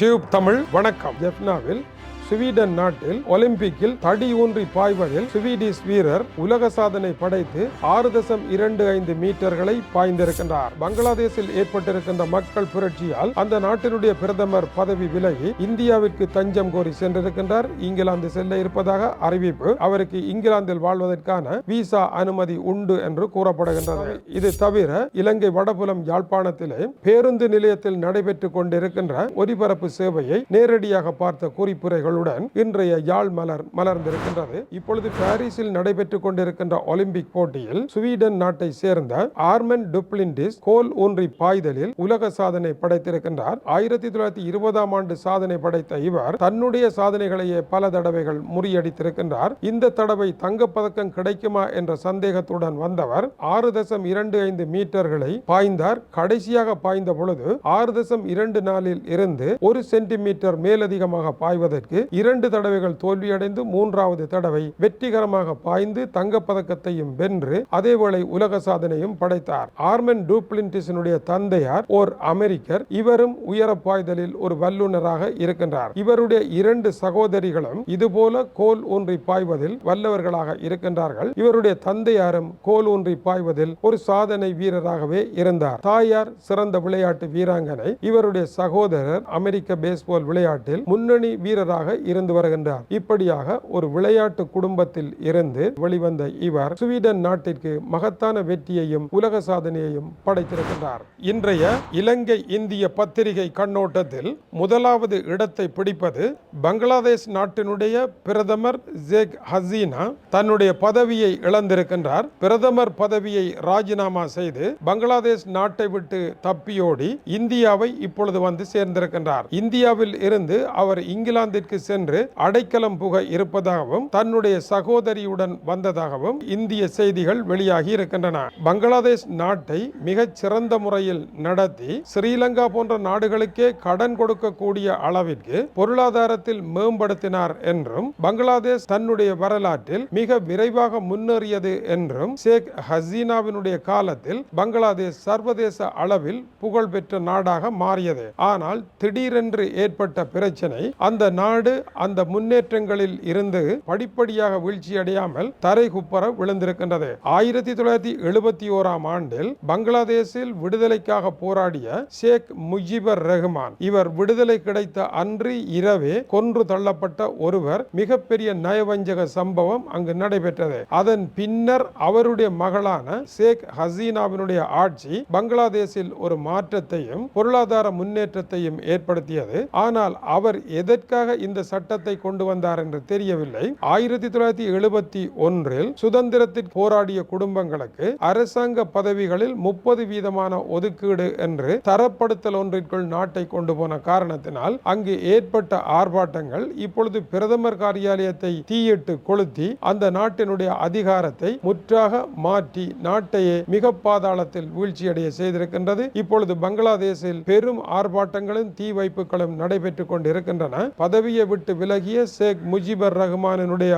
Tube Tamil வணக்கம். ஜெஃப்னாவில் Sweden நாட்டில் ஒலிம்பிக்கில் தடி ஊன்றி பாய்வதில் ஸ்வீடிஷ் வீரர் உலக சாதனை படைத்து ஆறு தசம் இரண்டு ஐந்து மீட்டர்களை பாய்ந்திருக்கின்றார். பங்களாதேஷில் ஏற்பட்டிருக்கின்ற மக்கள் புரட்சியால் அந்த நாட்டினுடைய பிரதமர் பதவி விலகி இந்தியாவிற்கு தஞ்சம் கோரி சென்றிருக்கின்றார். இங்கிலாந்து செல்ல இருப்பதாக அறிவிப்பு அவருக்கு இங்கிலாந்தில் வாழ்வதற்கான விசா அனுமதி உண்டு என்று கூறப்படுகின்றது. இது தவிர இலங்கை வடபுலம் யாழ்ப்பாணத்திலே பேருந்து நிலையத்தில் நடைபெற்றுக் கொண்டிருக்கின்ற ஒலிபரப்பு சேவையை நேரடியாக பார்த்த குறிப்புரைகள் குறிப்புரைகளுடன் இன்றைய யாழ் மலர் மலர்ந்திருக்கின்றது. இப்பொழுது பாரிஸில் நடைபெற்றுக் கொண்டிருக்கின்ற ஒலிம்பிக் போட்டியில் ஸ்வீடன் நாட்டை சேர்ந்த ஆர்மன் டுப்ளின்டிஸ் கோல் ஊன்றி பாய்தலில் உலக சாதனை படைத்திருக்கின்றார். ஆயிரத்தி தொள்ளாயிரத்தி இருபதாம் ஆண்டு சாதனை படைத்த இவர் தன்னுடைய சாதனைகளையே பல தடவைகள் முறியடித்திருக்கின்றார். இந்த தடவை தங்கப்பதக்கம் கிடைக்குமா என்ற சந்தேகத்துடன் வந்தவர் ஆறு தசம் இரண்டு ஐந்து மீட்டர்களை பாய்ந்தார். கடைசியாக பாய்ந்த பொழுது ஆறு தசம் இரண்டு நாளில் இருந்து ஒரு சென்டிமீட்டர் மேலதிகமாக பாய்வதற்கு இரண்டு தடவைகள் தோல்வியடைந்து மூன்றாவது தடவை வெற்றிகரமாக பாய்ந்து தங்கப்பதக்கத்தையும் வென்று அதேவேளை உலக சாதனையும் படைத்தார். ஆர்மன் டூப்ளின்டிஸினுடைய தந்தையார் ஓர் அமெரிக்கர். இவரும் உயர பாய்தலில் ஒரு வல்லுநராக இருக்கின்றார். இவருடைய இரண்டு சகோதரிகளும் இதுபோல கோல் ஊன்றி பாய்வதில் வல்லவர்களாக இருக்கின்றார்கள். இவருடைய தந்தையாரும் கோல் ஊன்றி பாய்வதில் ஒரு சாதனை வீரராகவே இருந்தார். தாயார் சிறந்த விளையாட்டு வீராங்கனை. இவருடைய சகோதரர் அமெரிக்க பேஸ்பால் விளையாட்டில் முன்னணி வீரராக இருந்து வருகின்றார். இப்படியாக ஒரு விளையாட்டு குடும்பத்தில் இருந்து வெளிவந்த இவர் ஸ்வீடன் நாட்டிற்கு மகத்தான வெற்றியையும் உலக சாதனையையும் படைத்திருக்கின்றார். இன்றைய இலங்கை இந்திய பத்திரிகை கண்ணோட்டத்தில் முதலாவது இடத்தை பிடிப்பது பங்களாதேஷ் நாட்டினுடைய பிரதமர் ஜேக் ஹசீனா தன்னுடைய பதவியை இழந்திருக்கின்றார். பிரதமர் பதவியை ராஜினாமா செய்து பங்களாதேஷ் நாட்டை விட்டு தப்பியோடி இந்தியாவை இப்பொழுது வந்து சேர்ந்திருக்கின்றார். இந்தியாவில் இருந்து அவர் இங்கிலாந்திற்கு சென்று அடைக்கலம் புக இருப்பதாகவும் தன்னுடைய சகோதரியுடன் வந்ததாகவும் இந்திய செய்திகள் வெளியாகி இருக்கின்றன. பங்களாதேஷ் நாட்டை மிகச் சிறந்த முறையில் நடத்தி ஸ்ரீலங்கா போன்ற நாடுகளுக்கே கடன் கொடுக்கக்கூடிய அளவிற்கு பொருளாதாரத்தில் மேம்படுத்தினார் என்றும் பங்களாதேஷ் தன்னுடைய வரலாற்றில் மிக விரைவாக முன்னேறியது என்றும் ஷேக் ஹசீனாவினுடைய காலத்தில் பங்களாதேஷ் சர்வதேச அளவில் புகழ்பெற்ற நாடாக மாறியது. ஆனால் திடீரென்று ஏற்பட்ட பிரச்சனை அந்த நாடு ஆண்டு அந்த முன்னேற்றங்களில் இருந்து படிப்படியாக வீழ்ச்சி அடையாமல் தரை குப்பர விழுந்திருக்கின்றது. ஆயிரத்தி தொள்ளாயிரத்தி எழுபத்தி ஓராம் ஆண்டில் பங்களாதேஷில் விடுதலைக்காக போராடிய ஷேக் முஜிபர் ரஹ்மான். இவர் விடுதலை கிடைத்த அன்று இரவே கொன்று தள்ளப்பட்ட ஒருவர் மிகப்பெரிய நயவஞ்சக சம்பவம் அங்கு நடைபெற்றது. அதன் பின்னர் அவருடைய மகளான ஷேக் ஹசீனாவினுடைய ஆட்சி பங்களாதேஷில் ஒரு மாற்றத்தையும் பொருளாதார முன்னேற்றத்தையும் ஏற்படுத்தியது. ஆனால் அவர் எதற்காக இந்த சட்டத்தை கொண்டு வந்தார் என்று தெரியவில்லை. ஆயிரத்தி தொள்ளாயிரத்தி எழுபத்தி ஒன்றில் சுதந்திரத்தில் போராடிய குடும்பங்களுக்கு அரசாங்க பதவிகளில் முப்பது வீதமான ஒதுக்கீடு என்று தரப்படுத்தல் ஒன்றிற்குள் நாட்டை கொண்டு போன காரணத்தினால் அங்கு ஏற்பட்ட ஆர்ப்பாட்டங்கள் இப்பொழுது பிரதமர் காரியாலயத்தை தீயிட்டு கொளுத்தி அந்த நாட்டினுடைய அதிகாரத்தை முற்றாக மாற்றி நாட்டையே மிக பாதாளத்தில் வீழ்ச்சியடைய செய்திருக்கின்றது. இப்பொழுது பங்களாதேஷில் பெரும் ஆர்ப்பாட்டங்களும் தீ வைப்புகளும் நடைபெற்றுக் கொண்டிருக்கின்றன. பதவியை விட்டு விலகிய ஷேக் முஜிபர் ரஹ்மானினுடைய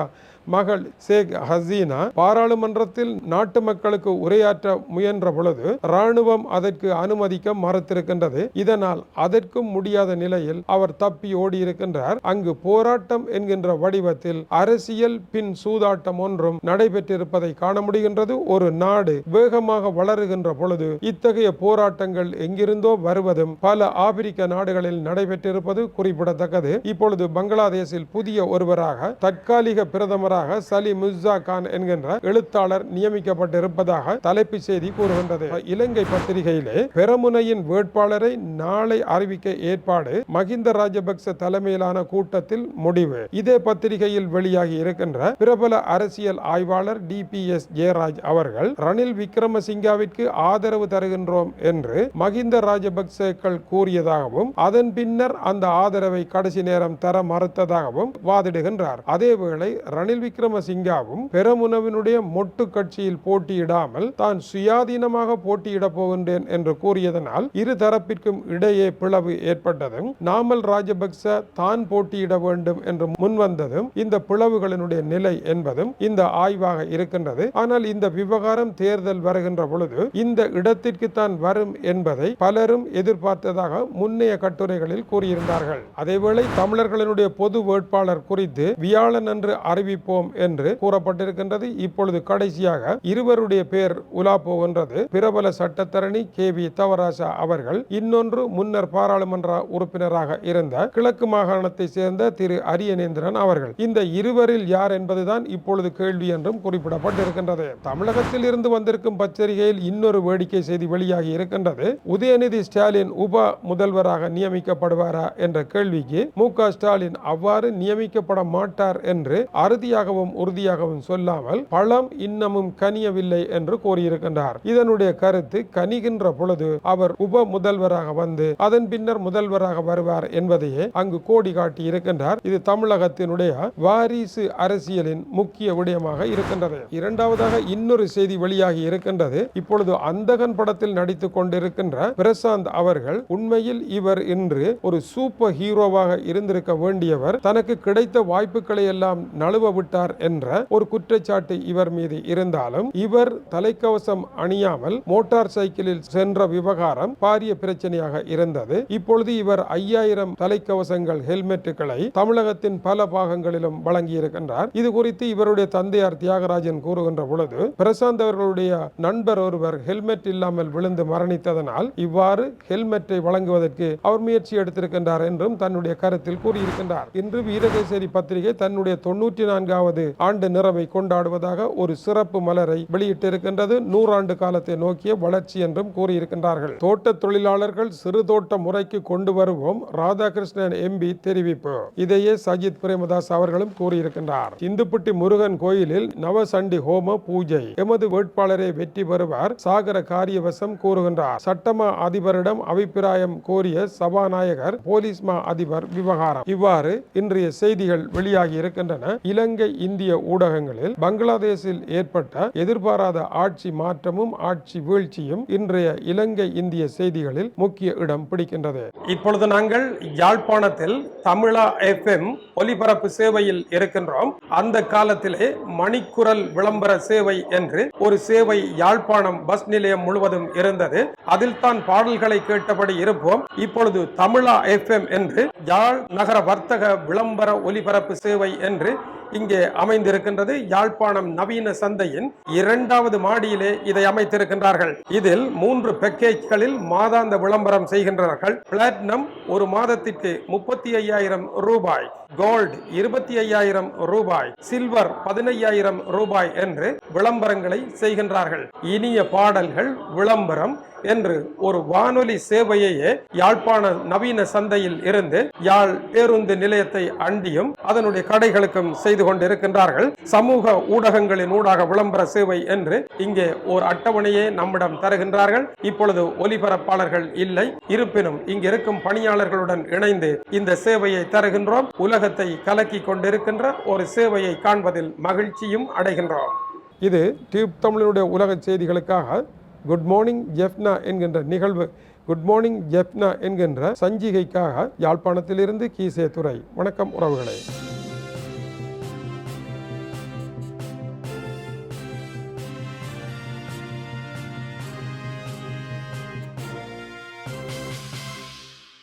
மகள் ஷேக் ஹசீனா பாராளுமன்றத்தில் நாட்டு மக்களுக்கு உரையாற்ற முயன்ற பொழுது ராணுவம் அதற்கு அனுமதிக்க மறுத்திருக்கின்றது. இதனால் அதற்கும் முடியாத நிலையில் அவர் தப்பி ஓடி இருக்கின்றார் அங்கு போராட்டம் என்கின்ற வடிவத்தில் அரசியல் பின் சூதாட்டம் ஒன்றும் நடைபெற்றிருப்பதை காண முடிகின்றது. ஒரு நாடு வேகமாக வளருகின்ற பொழுது இத்தகைய போராட்டங்கள் எங்கிருந்தோ வருவதும் பல ஆப்பிரிக்க நாடுகளில் நடைபெற்றிருப்பது குறிப்பிடத்தக்கது. இப்பொழுது பங்களாதேஷில் புதிய ஒருவராக தற்காலிக பிரதமர் தலைவராக சலி முஸ்ஸா கான் என்கின்ற எழுத்தாளர் நியமிக்கப்பட்டிருப்பதாக தலைப்பு செய்தி கூறுகின்றது. இலங்கை பத்திரிகையிலே பெரமுனையின் வேட்பாளரை நாளை அறிவிக்க ஏற்பாடு மகிந்த ராஜபக்ச தலைமையிலான கூட்டத்தில் முடிவு. இதே பத்திரிகையில் வெளியாகி இருக்கின்ற பிரபல அரசியல் ஆய்வாளர் டி பி எஸ் ஜெயராஜ் அவர்கள் ரணில் விக்ரமசிங்காவிற்கு ஆதரவு தருகின்றோம் என்று மகிந்த ராஜபக்சேக்கள் கூறியதாகவும் அதன் பின்னர் அந்த ஆதரவை கடைசி நேரம் தர மறுத்ததாகவும் வாதிடுகின்றார். அதேவேளை ரணில் விக்ரமசிங்காவும் பெரமுனவினுடைய மொட்டு கட்சியில் போட்டியிடாமல் தான் சுயாதீனமாக போட்டியிடப் போகின்றேன் என்று கூறியதனால் இரு தரப்பிற்கும் இடையே பிளவு ஏற்பட்டதும் நாமல் ராஜபக்ச தான் போட்டியிட வேண்டும் என்று முன்வந்ததும் இந்த பிளவுகளினுடைய நிலை என்பதும் இந்த ஆய்வாக இருக்கின்றது. ஆனால் இந்த விவகாரம் தேர்தல் வருகின்ற பொழுது இந்த இடத்திற்கு தான் வரும் என்பதை பலரும் எதிர்பார்த்ததாக முன்னைய கட்டுரைகளில் கூறியிருந்தார்கள். அதேவேளை தமிழர்களினுடைய பொது வேட்பாளர் குறித்து வியாழன் அன்று அறிவிப்போம் என்று கூறப்பட்டிருக்கின்றது. இப்பொழுது கடைசியாக இருவருடைய பேர் உலா போகின்றது பிரபல சட்டத்தரணி கே வி தவராசா அவர்கள் இன்னொன்று முன்னர் பாராளுமன்ற உறுப்பினராக இருந்த கிழக்கு மாகாணத்தை சேர்ந்த திரு அரியநேந்திரன் அவர்கள். இந்த இருவரில் யார் என்பதுதான் இப்பொழுது கேள்வி என்றும் குறிப்பிடப்பட்டிருக்கின்றது. தமிழகத்தில் இருந்து வந்திருக்கும் பத்திரிகையில் இன்னொரு வேடிக்கை செய்தி வெளியாகி இருக்கின்றது. உதயநிதி ஸ்டாலின் உப முதல்வராக நியமிக்கப்படுவாரா என்ற கேள்விக்கு மு ஸ்டாலின் அவ்வாறு நியமிக்கப்பட மாட்டார் என்று அறுதியாக உறுதியாகவும் சொல்லாமல் பழம் இன்னமும் கனியவில்லை என்று கூறியிருக்கின்றார். இதனுடைய கருத்து கனிகின்ற பொழுது அவர் உப முதல்வராக வந்து அதன் பின்னர் முதல்வராக வருவார் என்பதையே அங்கு கோடி காட்டி இருக்கின்றார் இது தமிழகத்தினுடைய வாரிசு அரசியலின் முக்கிய விடயமாக இருக்கின்றது. இரண்டாவதாக இன்னொரு செய்தி வெளியாகி இருக்கின்றது. இப்பொழுது அந்தகன் படத்தில் நடித்துக் கொண்டிருக்கின்ற பிரசாந்த் அவர்கள் உண்மையில் இவர் இன்று ஒரு சூப்பர் ஹீரோவாக இருந்திருக்க வேண்டியவர். தனக்கு கிடைத்த வாய்ப்புகளை எல்லாம் நழுவ விட்டு விட்டார் என்ற ஒரு குற்றச்சாட்டு இவர் மீது இருந்தாலும் இவர் தலைக்கவசம் அணியாமல் மோட்டார் சைக்கிளில் சென்ற விவகாரம் பாரிய பிரச்சனையாக இருந்தது. இப்பொழுது இவர் ஐயாயிரம் தலைக்கவசங்கள் ஹெல்மெட்டுகளை தமிழகத்தின் பல பாகங்களிலும் வழங்கி இருக்கின்றார் இது குறித்து இவருடைய தந்தையார் தியாகராஜன் கூறுகின்ற பொழுது பிரசாந்த் அவர்களுடைய நண்பர் ஒருவர் ஹெல்மெட் இல்லாமல் விழுந்து மரணித்ததனால் இவ்வாறு ஹெல்மெட்டை வழங்குவதற்கு அவர் முயற்சி எடுத்திருக்கின்றார் என்றும் தன்னுடைய கருத்தில் கூறியிருக்கின்றார். இன்று வீரகேசரி பத்திரிகை தன்னுடைய தொன்னூற்றி நான்காவது ஐம்பதாவது ஆண்டு நிறைவை கொண்டாடுவதாக ஒரு சிறப்பு மலரை வெளியிட்டிருக்கின்றது நூறாண்டு காலத்தை நோக்கிய வளர்ச்சி என்றும் கூறியிருக்கின்றார்கள். தோட்ட தொழிலாளர்கள் சிறு தோட்ட முறைக்கு கொண்டு வருவோம் ராதாகிருஷ்ணன் எம்பி தெரிவிப்பு. இதையே சஜித் பிரேமதாஸ் அவர்களும் கூறியிருக்கின்றார். இந்துப்பட்டி முருகன் கோயிலில் நவசண்டி ஹோம பூஜை. எமது வேட்பாளரை வெற்றி பெறுவார் சாகர காரியவசம் கூறுகின்றார். சட்டமா அதிபரிடம் அபிப்பிராயம் கோரிய சபாநாயகர் போலீஸ் மா அதிபர் விவகாரம். இவ்வாறு இன்றைய செய்திகள் வெளியாகி இருக்கின்றன. இலங்கை இந்திய ஊடகங்களில் பங்களாதேஷில் ஏற்பட்ட எதிர்பாராத ஆட்சி மாற்றமும் ஆட்சி வீழ்ச்சியும் இன்றைய இலங்கை இந்திய செய்திகளில் முக்கிய இடம் பிடிக்கின்றது. இப்பொழுது நாங்கள் யாழ்ப்பாணத்தில் தமிழா எஃப்எம் ஒலிபரப்பு சேவையில் இருக்கின்றோம். அந்த காலத்திலே மணிக்குரல் விளம்பர சேவை என்று ஒரு சேவை யாழ்ப்பாணம் பஸ் நிலையம் முழுவதும் இருந்தது. அதில் தான் பாடல்களை கேட்டபடி இருப்போம். இப்பொழுது தமிழா எஃப்எம் என்று யாழ் நகர வர்த்தக விளம்பர ஒலிபரப்பு சேவை என்று இங்கே அமைந்திருக்கின்றது யாழ்ப்பாணம் நவீன சந்தையின் இரண்டாவது மாடியிலே இதை அமைத்திருக்கின்றார்கள். இதில் மூன்று பேக்கேஜ்களில் மாதாந்த விளம்பரம் செய்கின்றார்கள் பிளாட்டினம் ஒரு மாதத்திற்கு முப்பத்தி ஐயாயிரம் ரூபாய். கோல்ட் இருபத்தி ஐயாயிரம் ரூபாய். சில்வர் பதினையாயிரம் ரூபாய் என்று விளம்பரங்களை செய்கின்றார்கள். இனிய பாடல்கள் விளம்பரம் என்று ஒரு வானொலி சேவையையே யாழ்ப்பாண நவீன சந்தையில் இருந்து யாழ் பேருந்து நிலையத்தை அண்டியும் அதனுடைய கடைகளுக்கும் செய்து கொண்டிருக்கின்றார்கள். சமூக ஊடகங்களின் ஊடாக விளம்பர சேவை என்று இங்கே ஒரு அட்டவணையை நம்மிடம் தருகின்றார்கள். இப்பொழுது ஒலிபரப்பாளர்கள் இல்லை. இருப்பினும் இங்கு இருக்கும் பணியாளர்களுடன் இணைந்து இந்த சேவையை தருகின்றோம். உலகத்தை கலக்கி கொண்டிருக்கின்ற ஒரு சேவையை காண்பதில் மகிழ்ச்சியும் அடைகின்றோம். இது டியூப் தமிழனுடைய உலக செய்திகளுக்காக குட் மார்னிங் ஜெஃப்னா என்கின்ற நிகழ்வு. குட் மார்னிங் ஜெஃப்னா என்கின்ற சஞ்சிகைக்காக யாழ்ப்பாணத்திலிருந்து கீசே துறை வணக்கம் உறவுகளே.